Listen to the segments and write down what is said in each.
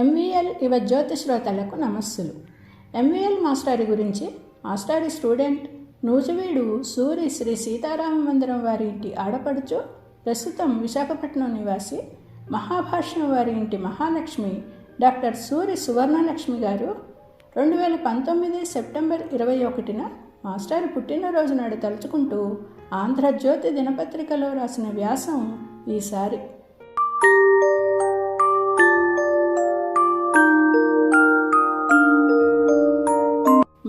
MVL యువ జ్యోతి శ్రోతలకు నమస్సులు. MVL మాస్టారి గురించి మాస్టారి స్టూడెంట్ నూజివీడు సూరి శ్రీ సీతారామ మందిరం వారి ఇంటి ఆడపడుచు ప్రస్తుతం విశాఖపట్నం నివాసి మహాభాష్యం వారి ఇంటి మహాలక్ష్మి డాక్టర్ సూరి సువర్ణలక్ష్మి గారు రెండు వేల పంతొమ్మిది సెప్టెంబర్ ఇరవై ఒకటిన మాస్టారు పుట్టినరోజు నాడు తలుచుకుంటూ ఆంధ్రజ్యోతి దినపత్రికలో రాసిన వ్యాసం ఈసారి.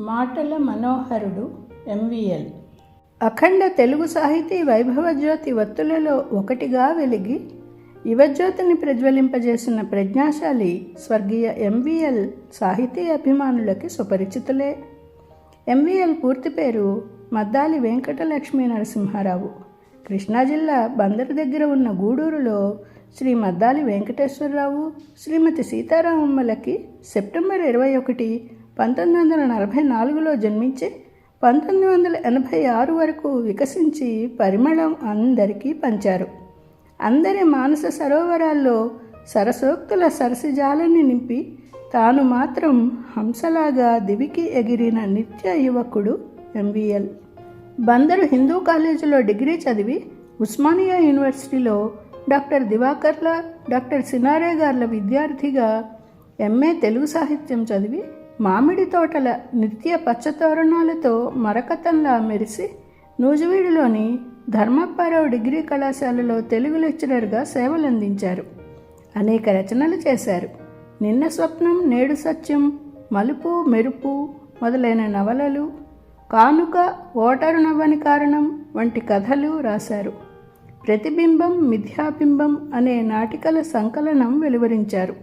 మాటల మనోహరుడు ఎంవిఎల్ అఖండ తెలుగు సాహితీ వైభవజ్యోతి వత్తులలో ఒకటిగా వెలిగి యువజ్యోతిని ప్రజ్వలింపజేసిన ప్రజ్ఞాశాలి స్వర్గీయ ఎంవిఎల్ సాహితీ అభిమానులకి సుపరిచితులే. ఎంవిఎల్ పూర్తి పేరు మద్దాలి వెంకటలక్ష్మీ నరసింహారావు. కృష్ణా జిల్లా బందరు దగ్గర ఉన్న గూడూరులో శ్రీ మద్దాలి వెంకటేశ్వరరావు శ్రీమతి సీతారామమ్మలకి సెప్టెంబర్ ఇరవై ఒకటి పంతొమ్మిది వందల నలభై నాలుగులో జన్మించి పంతొమ్మిది వందల ఎనభై ఆరు వరకు వికసించి పరిమళం అందరికీ పంచారు. అందరి మానస సరోవరాల్లో సరసోక్తుల సరసిజాలని నింపి తాను మాత్రం హంసలాగా దివికి ఎగిరిన నిత్య యువకుడు ఎంవిఎల్. బందరు హిందూ కాలేజీలో డిగ్రీ చదివి ఉస్మానియా యూనివర్సిటీలో డాక్టర్ దివాకర్ల డాక్టర్ సినారే గార్ల విద్యార్థిగా ఎంఏ తెలుగు సాహిత్యం చదివి మామిడి తోటల నిత్య పచ్చతోరణాలతో మరకతంలా మెరిసి నూజివీడులోని ధర్మప్పారావు డిగ్రీ కళాశాలలో తెలుగు లెక్చరర్గా సేవలందించారు. అనేక రచనలు చేశారు. నిన్న స్వప్నం నేడు సత్యం మలుపు మెరుపు మొదలైన నవలలు కానుక ఓటరు నవ్వని కారణం వంటి కథలు రాశారు. ప్రతిబింబం మిథ్యాబింబం అనే నాటికల సంకలనం వెలువరించారు.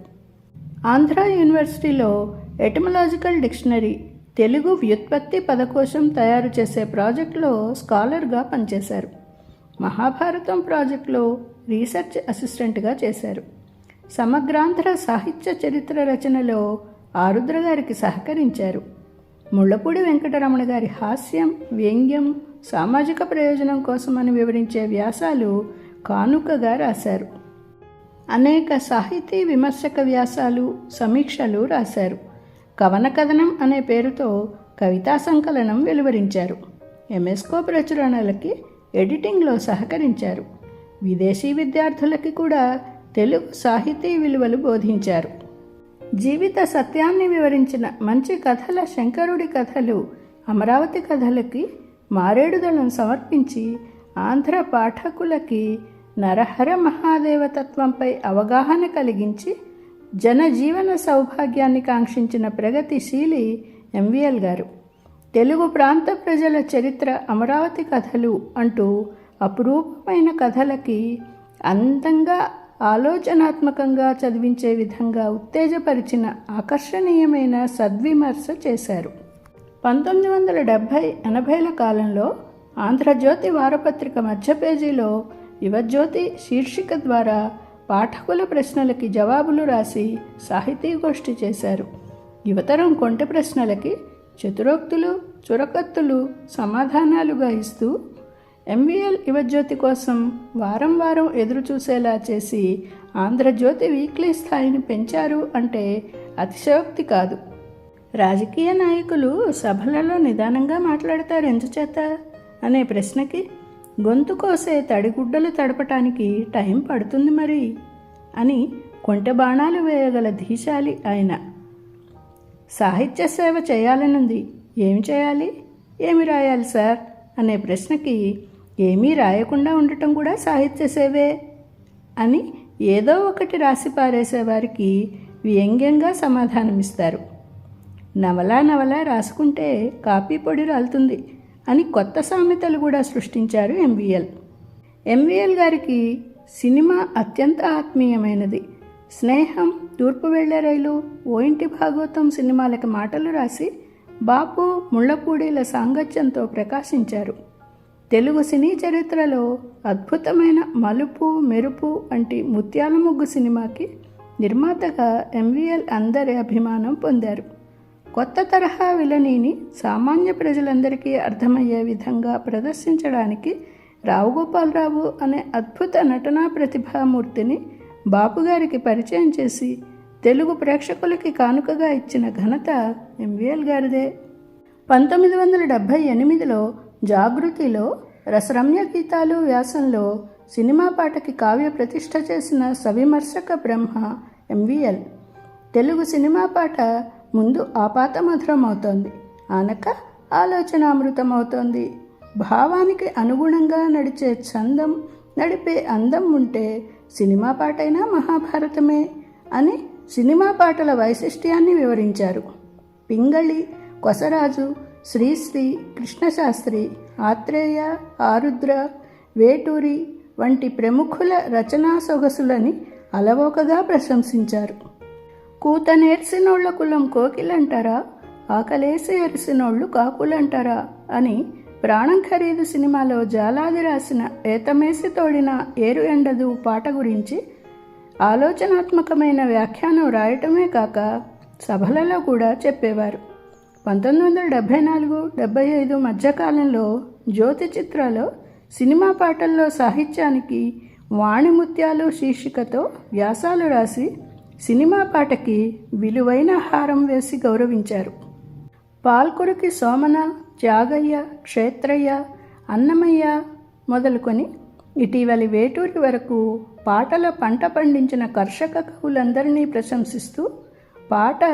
ఆంధ్ర యూనివర్సిటీలో ఎటమలాజికల్ డిక్షనరీ తెలుగు వ్యుత్పత్తి పదకోశం తయారు చేసే ప్రాజెక్టులో స్కాలర్గా పనిచేశారు. మహాభారతం ప్రాజెక్టులో రీసెర్చ్ అసిస్టెంట్గా చేశారు. సమగ్రాంధ్ర సాహిత్య చరిత్ర రచనలో ఆరుద్ర గారికి సహకరించారు. ముళ్ళపూడి వెంకటరమణ గారి హాస్యం వ్యంగ్యం సామాజిక ప్రయోజనం కోసమని వివరించే వ్యాసాలు కానుకగా రాశారు. అనేక సాహితీ విమర్శక వ్యాసాలు సమీక్షలు రాశారు. కవన కథనం అనే పేరుతో కవితా సంకలనం వెలువరించారు. ఎంఎస్కో ప్రచురణలకి ఎడిటింగ్లో సహకరించారు. విదేశీ విద్యార్థులకి కూడా తెలుగు సాహితీ విలువలు బోధించారు. జీవిత సత్యాన్ని వివరించిన మంచి కథల శంకరుడి కథలు అమరావతి కథలకి మారేడుదలను సమర్పించి ఆంధ్ర పాఠకులకి నరహర మహాదేవతత్వంపై అవగాహన కలిగించి జనజీవన సౌభాగ్యాన్ని కాంక్షించిన ప్రగతిశీలి ఎంవిఎల్ గారు. తెలుగు ప్రాంత ప్రజల చరిత్ర అమరావతి కథలు అంటూ అపురూపమైన కథలకి అందంగా ఆలోచనాత్మకంగా చదివించే విధంగా ఉత్తేజపరిచిన ఆకర్షణీయమైన సద్విమర్శ చేశారు. పంతొమ్మిది వందల డెబ్భై ఎనభైల కాలంలో ఆంధ్రజ్యోతి వారపత్రిక మధ్య పేజీలో యువజ్యోతి శీర్షిక ద్వారా పాఠకుల ప్రశ్నలకి జవాబులు రాసి సాహితీ గోష్ఠి చేశారు. యువతరం కొంట ప్రశ్నలకి చతురోక్తులు చురకత్తులు సమాధానాలుగా ఇస్తూ ఎంవిఎల్ యువజ్యోతి కోసం వారం వారం ఎదురుచూసేలా చేసి ఆంధ్రజ్యోతి వీక్లీ స్థాయిని పెంచారు అంటే అతిశయోక్తి కాదు. రాజకీయ నాయకులు సభలలో నిదానంగా మాట్లాడతారు ఎందుచేత? అనే ప్రశ్నకి గొంతు కోసే తడిగుడ్డలు తడపటానికి టైం పడుతుంది మరి అని కొంటె బాణాలు వేయగల ధీశాలి ఆయన. సాహిత్య సేవ చేయాలనుంది. ఏమి చేయాలి? ఏమి రాయాలి సార్? అనే ప్రశ్నకి ఏమీ రాయకుండా ఉండటం కూడా సాహిత్య సేవే అని ఏదో ఒకటి రాసి పారేసేవారికి వ్యంగ్యంగా సమాధానమిస్తారు. నవలా నవలా రాసుకుంటే కాపీ పొడి రాలుతుంది. అని కొత్త సామెతలు కూడా సృష్టించారు ఎంవిఎల్ ఎంవిఎల్ గారికి సినిమా అత్యంత ఆత్మీయమైనది. స్నేహం తూర్పు వెళ్ళే రైలు ఓ ఇంటి భాగవతం సినిమాలకి మాటలు రాసి బాపు ముళ్ళపూడిల సాంగత్యంతో ప్రకాశించారు. తెలుగు సినీ చరిత్రలో అద్భుతమైన మలుపు మెరుపు వంటి ముత్యాల ముగ్గు సినిమాకి నిర్మాతగా ఎంవిఎల్ అందరి అభిమానం పొందారు. కొత్త తరహా విలనీని సామాన్య ప్రజలందరికీ అర్థమయ్యే విధంగా ప్రదర్శించడానికి రావుగోపాలరావు అనే అద్భుత నటనా ప్రతిభామూర్తిని బాపుగారికి పరిచయం చేసి తెలుగు ప్రేక్షకులకి కానుకగా ఇచ్చిన ఘనత ఎంవిఎల్ గారిదే. పంతొమ్మిది వందల డెబ్భై ఎనిమిదిలో జాగృతిలో రసరమ్య గీతాలు వ్యాసంలో సినిమా పాటకి కావ్య ప్రతిష్ట చేసిన సవిమర్శక బ్రహ్మ ఎంవిఎల్. తెలుగు సినిమా పాట ముందు ఆపాత మధురమవుతోంది ఆనక ఆలోచనామృతమవుతోంది. భావానికి అనుగుణంగా నడిచే చందం నడిపే అందం ఉంటే సినిమా పాటైనా మహాభారతమే అని సినిమా పాటల వైశిష్ట్యాన్ని వివరించారు. పింగళి కొసరాజు శ్రీశ్రీ కృష్ణశాస్త్రి ఆత్రేయ ఆరుద్ర వేటూరి వంటి ప్రముఖుల రచనా సొగసులని అలవోకగా ప్రశంసించారు. కూత నేర్సినోళ్ళ కులం కోకిలంటారా? ఆకలేసి ఎరిసినోళ్ళు కాకులంటారా? అని ప్రాణం ఖరీదు సినిమాలో జాలాది రాసిన ఏతమేసి తోడిన ఏరు ఎండదు పాట గురించి ఆలోచనాత్మకమైన వ్యాఖ్యానం రాయటమే కాక సభలలో కూడా చెప్పేవారు. పంతొమ్మిది వందల డెబ్భై నాలుగు డెబ్భై ఐదు మధ్యకాలంలో జ్యోతి చిత్రాలో సినిమా పాటల్లో సాహిత్యానికి వాణిముత్యాలు శీర్షికతో వ్యాసాలు రాసి సినిమా పాటకి విలువైన హారం వేసి గౌరవించారు. పాల్కొరికి సోమన జాగయ్య క్షేత్రయ్య అన్నమయ్య మొదలుకొని ఇటీవలి వేటూరి వరకు పాటల పంట పండించిన కర్షక కవులందరినీ ప్రశంసిస్తూ పాట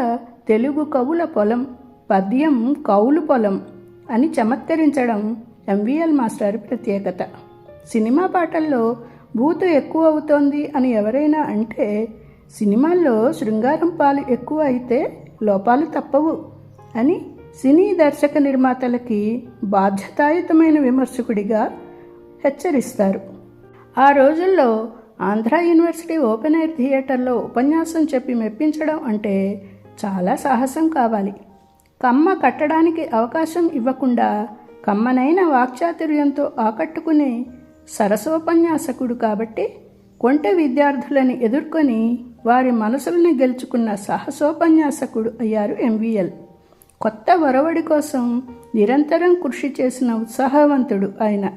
తెలుగు కవుల పొలం పద్యం కవులు పొలం అని చమత్కరించడం ఎంవిఎల్ మాస్టర్ ప్రత్యేకత. సినిమా పాటల్లో బూతు ఎక్కువ అవుతోంది అని ఎవరైనా అంటే సినిమాల్లో శృంగారం పాలు ఎక్కువ అయితే లోపాలు తప్పవు అని సినీ దర్శక నిర్మాతలకి బాధ్యతాయుతమైన విమర్శకుడిగా హెచ్చరిస్తారు. ఆ రోజుల్లో ఆంధ్ర యూనివర్సిటీ ఓపెన్ ఎయిర్ థియేటర్లో ఉపన్యాసం చెప్పి మెప్పించడం అంటే చాలా సాహసం కావాలి. కమ్మ కట్టడానికి అవకాశం ఇవ్వకుండా కమ్మనైన వాక్చాతుర్యంతో ఆకట్టుకునే సరసోపన్యాసకుడు కాబట్టి కొంటె విద్యార్థులని ఎదుర్కొని వారి మనసుల్ని గెలుచుకున్న సాహసోపన్యాసకుడు అయ్యారు ఎంవిఎల్. కొత్త వరవడి కోసం నిరంతరం కృషి చేసిన ఉత్సాహవంతుడు ఆయన.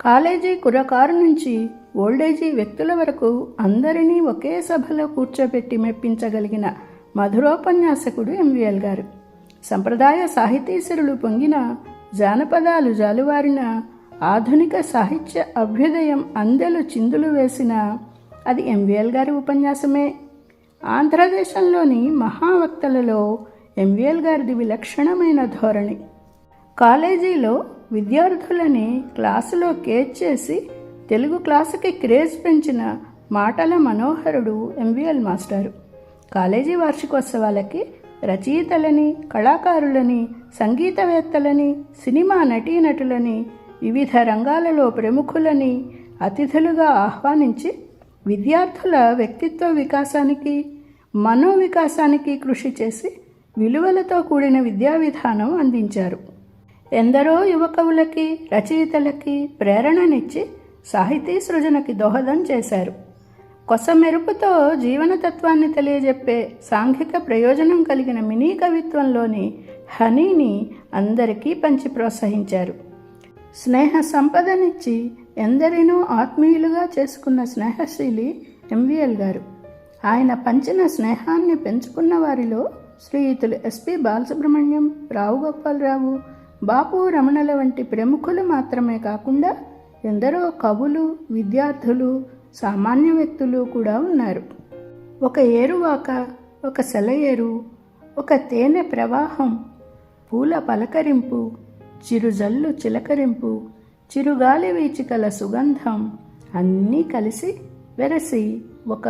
కాలేజీ కుర్రకారు నుంచి ఓల్డేజీ వ్యక్తుల వరకు అందరినీ ఒకే సభలో కూర్చోబెట్టి మెప్పించగలిగిన మధురోపన్యాసకుడు ఎంవిఎల్ గారు. సంప్రదాయ సాహితీశ్వరులు పొంగిన జానపదాలు జాలువారిన ఆధునిక సాహిత్య అభ్యుదయం అందెలు చిందులు వేసిన అది ఎంవిఎల్ గారి ఉపన్యాసమే. ఆంధ్రదేశంలోని మహావక్తలలో ఎంవిఎల్ గారిది విలక్షణమైన ధోరణి. కాలేజీలో విద్యార్థులని క్లాసులో కేచ్ చేసి తెలుగు క్లాసుకి క్రేజ్ పెంచిన మాటల మనోహరుడు ఎంవిఎల్ మాస్టారు. కాలేజీ వార్షికోత్సవాలకి రచయితలని కళాకారులని సంగీతవేత్తలని సినిమా నటీనటులని వివిధ రంగాలలో ప్రముఖులని అతిథులుగా ఆహ్వానించి విద్యార్థుల వ్యక్తిత్వ వికాసానికి మనోవికాసానికి కృషి చేసి విలువలతో కూడిన విద్యా విధానం అందించారు. ఎందరో యువకవులకి రచయితలకి ప్రేరణనిచ్చి సాహితీ సృజనకి దోహదం చేశారు. కొస మెరుపుతో జీవనతత్వాన్ని తెలియజెప్పే సాంఘిక ప్రయోజనం కలిగిన మినీ కవిత్వంలోని హనీని అందరికీ పంచి ప్రోత్సహించారు. స్నేహ సంపదనిచ్చి ఎందరినో ఆత్మీయులుగా చేసుకున్న స్నేహశీలి ఎంవిఎల్ గారు. ఆయన పంచిన స్నేహాన్ని పెంచుకున్న వారిలో శ్రీయుతులు ఎస్పి బాలసుబ్రహ్మణ్యం రావు గోపాలరావు బాపు రమణల వంటి ప్రముఖులు మాత్రమే కాకుండా ఎందరో కవులు విద్యార్థులు సామాన్య వ్యక్తులు కూడా ఉన్నారు. ఒక ఏరువాక ఒక సెలయేరు ఒక తేనె ప్రవాహం పూల పలకరింపు చిరుజల్లు చిలకరింపు చిరుగాలి వీచికల సుగంధం అన్నీ కలిసి వెరసి ఒక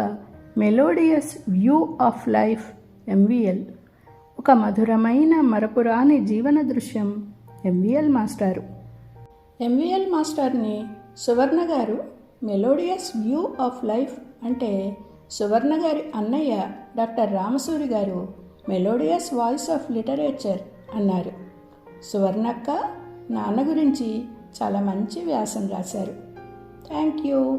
melodious view of life MVL ఒక మధురమైన మరపురాని జీవన దృశ్యం ఎంవిఎల్ మాస్టారు. ఎంవిఎల్ మాస్టర్ని సువర్ణ గారు మెలోడియస్ వ్యూ ఆఫ్ లైఫ్ అంటే సువర్ణ గారి అన్నయ్య డాక్టర్ రామసూరి గారు మెలోడియస్ వాయిస్ ఆఫ్ లిటరేచర్ అన్నారు. సువర్ణక్క నాన్న గురించి చాలా మంచి వ్యాసం రాశారు. Thank you.